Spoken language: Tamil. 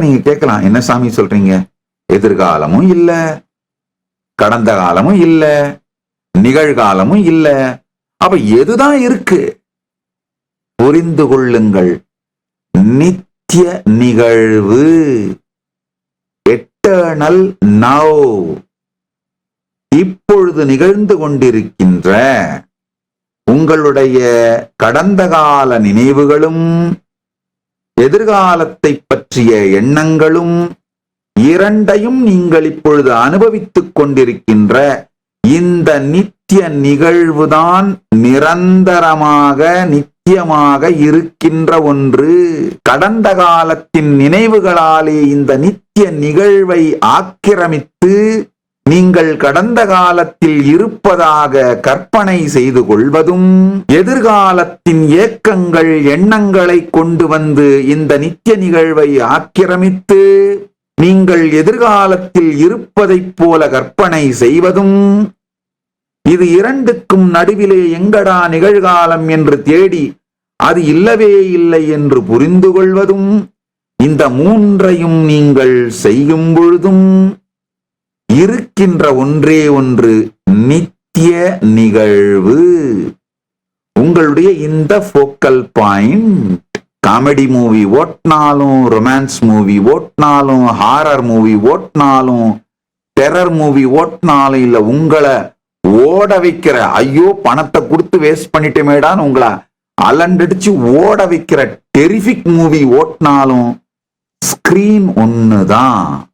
நீங்க கேட்கலாம் என்ன சாமி சொல்றீங்க? எதிர்காலமும் இல்ல கடந்த காலமும் இல்ல நிகழ்காலமும் இல்ல. அப்ப எதுதான் இருக்கு? புரிந்து கொள்ளுங்கள். நித்திய நிகழ்வு. எட்டர்னல் நவ் இப்பொழுது நிகழ்ந்து கொண்டிருக்கின்ற உங்களுடைய கடந்த கால நினைவுகளும் எதிர்காலத்தை பற்றிய எண்ணங்களும் இரண்டையும் நீங்கள் இப்பொழுது அனுபவித்துக் கொண்டிருக்கின்ற இந்த நித்திய நிகழ்வுதான் நிரந்தரமாக நித்தியமாக இருக்கின்ற ஒன்று. கடந்த காலத்தின் நினைவுகளாலே இந்த நித்திய நிகழ்வை ஆக்கிரமித்து நீங்கள் கடந்த காலத்தில் இருப்பதாக கற்பனை செய்து கொள்வதும் எதிர்காலத்தின் ஏக்கங்கள் எண்ணங்களை கொண்டு வந்து இந்த நித்திய நிகழ்வை ஆக்கிரமித்து நீங்கள் எதிர்காலத்தில் இருப்பதைப் போல கற்பனை செய்வதும் இது இரண்டுக்கும் நடுவிலே எங்கடா நிகழ்காலம் என்று தேடி அது இல்லவே இல்லை என்று புரிந்து கொள்வதும் இந்த மூன்றையும் நீங்கள் செய்யும் பொழுதும் இருக்கின்ற ஒன்றே ஒன்று நித்திய நிகழ்வு. உங்களுடைய இந்த ஃபோக்கல் பாயிண்ட் காமெடி மூவி ஓட்டினாலும் ரொமான்ஸ் மூவி ஓட்டினாலும் ஹாரர் மூவி ஓட்டினாலும் டெரர் மூவி ஓட்டினாலும் இல்லை உங்களை ஓட வைக்கிற ஐயோ பணத்தை கொடுத்து வேஸ்ட் பண்ணிட்டேமேடான்னு உங்களை அலண்டடிச்சு ஓட வைக்கிற டெரிஃபிக் மூவி ஓட்டினாலும் ஸ்கிரீன் தான்